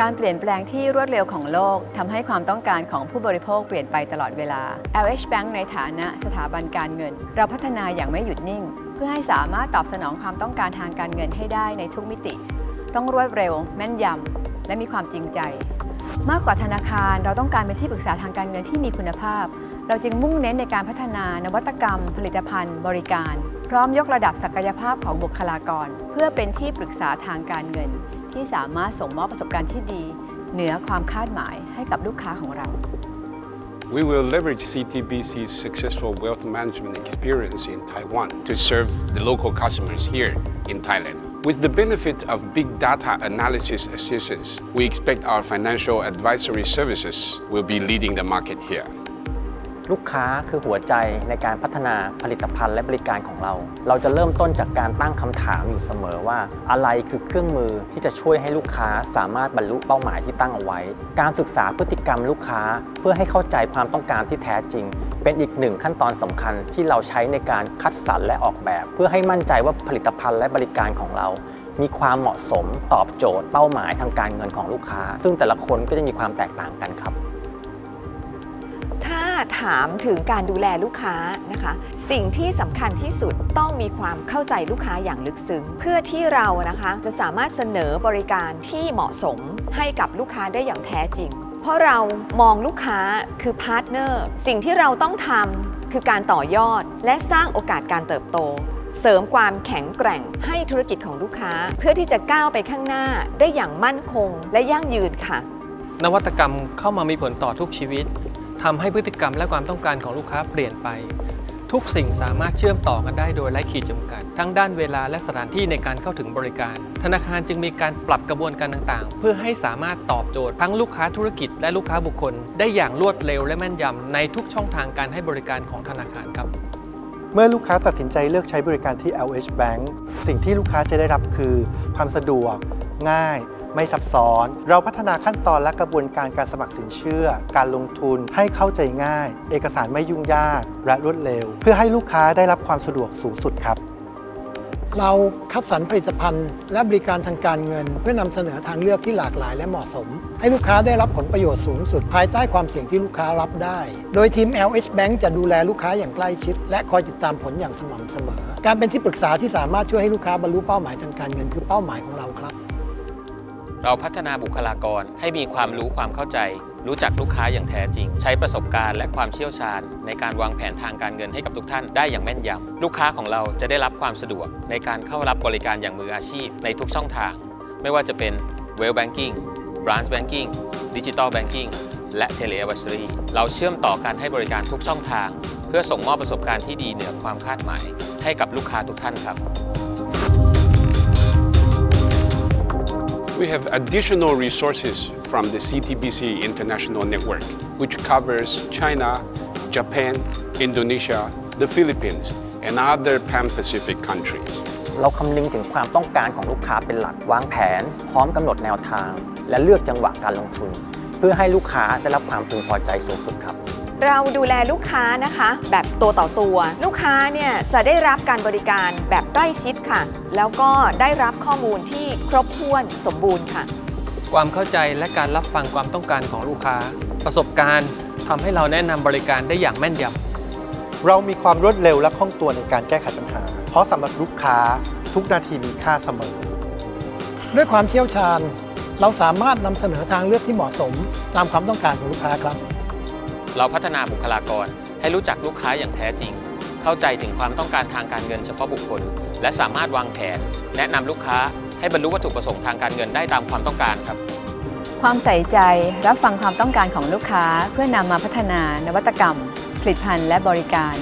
การเปลี่ยนแปลงที่รวดเร็วของโลกทำให้ความต้องการของผู้บริโภคเปลี่ยนไปตลอดเวลา LH Bank ในฐานะสถาบันการเงิน เราพัฒนาอย่างไม่หยุดนิ่ง เพื่อให้สามารถตอบสนองความต้องการทางการเงินให้ได้ในทุกมิติ ต้องรวดเร็ว แม่นยำและมีความจริงใจ มากกว่าธนาคารเราต้องการเป็นที่ปรึกษาทางการเงินที่มีคุณภาพ เราจึงมุ่งเน้นในการพัฒนานวัตกรรม ผลิตภัณฑ์ บริการ พร้อมยกระดับศักยภาพของบุคลากร เพื่อเป็นที่ปรึกษาทางการเงิน ที่สามารถส่งมอบประสบการณ์ที่ดี เหนือความคาดหมายให้กับลูกค้าของเรา We will leverage CTBC's successful wealth management experience in Taiwan to serve the local customers here in Thailand. With the benefit of big data analysis assistance, we expect our financial advisory services will be leading the market here. ลูกค้าคือหัวใจในการพัฒนาผลิตภัณฑ์และบริการของเรา เราจะเริ่มต้นจากการตั้งคำถามอยู่เสมอว่า อะไรคือเครื่องมือที่จะช่วยให้ลูกค้าสามารถบรรลุเป้าหมายที่ตั้งเอาไว้ การศึกษาพฤติกรรมลูกค้า เพื่อให้เข้าใจความต้องการที่แท้จริง เป็นอีกหนึ่งขั้นตอนสำคัญที่เราใช้ในการคัดสรรและออกแบบ เพื่อให้มั่นใจว่าผลิตภัณฑ์และบริการของเรามีความเหมาะสมตอบโจทย์เป้าหมายทางการเงินของลูกค้า ซึ่งแต่ละคนก็จะมีความแตกต่างกันครับ ถาถามถึงการดูแลลูกค้านะคะ สิ่งที่สำคัญที่สุดต้องมีความเข้าใจลูกค้าอย่างลึกซึ้งเพื่อที่เรานะคะจะสามารถเสนอบริการที่เหมาะสมให้กับลูกค้าได้อย่างแท้จริง เพราะเรามองลูกค้าคือพาร์ทเนอร์สิ่งที่เราต้องทำคือการต่อยอด และสร้างโอกาสการเติบโต เสริมความแข็งแกร่งให้ธุรกิจของลูกค้า เพื่อที่จะก้าวไปข้างหน้าได้อย่างมั่นคง และยั่งยืนค่ะนวัตกรรมเข้ามามีผลต่อทุกชีวิต ทำให้พฤติกรรมและความต้องการของลูกค้าเปลี่ยนไป ทุกสิ่งสามารถเชื่อมต่อกันได้โดยไร้ขีดจำกัด ทั้งด้านเวลาและสถานที่ในการเข้าถึงบริการ ธนาคารจึงมีการปรับกระบวนการต่างๆ เพื่อให้สามารถตอบโจทย์ทั้งลูกค้าธุรกิจและลูกค้าบุคคล ได้อย่างรวดเร็วและแม่นยำในทุกช่องทางการให้บริการของธนาคารครับเมื่อลูกค้าตัดสินใจเลือกใช้บริการที่ LH Bank สิ่งที่ลูกค้าจะได้รับคือ ความสะดวก ง่าย ไม่ซับซ้อน เราพัฒนาขั้นตอนและกระบวนการการสมัครสินเชื่อ การลงทุนให้เข้าใจง่าย เอกสารไม่ยุ่งยากและรวดเร็ว เพื่อให้ลูกค้าได้รับความสะดวกสูงสุดครับ เราคัดสรรผลิตภัณฑ์ และบริการทางการเงิน เพื่อนำเสนอทางเลือกที่หลากหลายและเหมาะสม ให้ลูกค้าได้รับผลประโยชน์สูงสุดภายใต้ความเสี่ยงที่ลูกค้ารับได้ โดยทีม LH Bank จะดูแลลูกค้าอย่างใกล้ชิด และคอยติดตามผลอย่างสม่ำเสมอ การเป็นที่ปรึกษาที่สามารถช่วยให้ลูกค้าบรรลุเป้าหมายทางการเงินคือเป้าหมายของเราครับ เราพัฒนาบุคลากรให้มีความรู้ความเข้าใจ รู้จักลูกค้าอย่างแท้จริง ใช้ประสบการณ์และความเชี่ยวชาญ ในการวางแผนทางการเงินให้กับทุกท่านได้อย่างแม่นยำลูกค้าของเราจะได้รับความสะดวก ในการเข้ารับบริการอย่างมืออาชีพในทุกช่องทาง ไม่ว่าจะเป็น Well Banking Branch Banking Digital Banking และ Tele Advisory เราเชื่อมต่อการให้บริการทุกช่องทาง เพื่อส่งมอบประสบการณ์ที่ดีเหนือความคาดหมาย ให้กับลูกค้าทุกท่านครับ We have additional resources from the CTBC International Network, which covers China, Japan, Indonesia, the Philippines, and other Pan-Pacific countries. เราคำนึงถึงความต้องการของลูกค้าเป็นหลัก วางแผน พร้อมกำหนดแนวทาง และเลือกจังหวะการลงทุน เพื่อให้ลูกค้าได้รับความพึงพอใจสูงสุดครับ เราดูแลลูกค้านะคะ แบบตัวต่อตัว ลูกค้าเนี่ยจะได้รับการบริการแบบใกล้ชิดค่ะ แล้วก็ได้รับข้อมูลที่ครบถ้วนสมบูรณ์ค่ะ ความเข้าใจและการรับฟังความต้องการของลูกค้า ประสบการณ์ทำให้เราแนะนำบริการได้อย่างแม่นยำเรามีความรวดเร็วและคล่องตัวในการแก้ไขปัญหา เพราะสำหรับลูกค้าทุกนาทีมีค่าเสมอ ด้วยความเชี่ยวชาญ เราสามารถนำเสนอทางเลือกที่เหมาะสมตามความต้องการของลูกค้าครับ เราพัฒนาบุคลากร ให้รู้จักลูกค้าอย่างแท้จริง เข้าใจถึงความต้องการทางการเงินเฉพาะบุคคล และสามารถวางแผน แนะนำลูกค้าให้บรรลุวัตถุประสงค์ทางการเงินได้ตามความต้องการครับ ความใส่ใจรับฟังความต้องการของลูกค้าเพื่อนำมาพัฒนานวัตกรรม ผลิตภัณฑ์และบริการ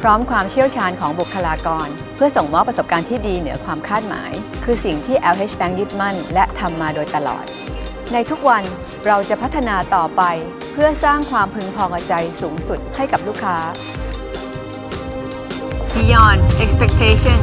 พร้อมความเชี่ยวชาญของบุคลากร เพื่อส่งมอบประสบการณ์ที่ดีเหนือความคาดหมาย คือสิ่งที่ LH Bank ยึดมั่น และทำมาโดยตลอด ในทุกวันเราจะพัฒนาต่อไป เพื่อสร้างความพึงพอใจสูงสุดให้กับลูกค้า Beyond expectation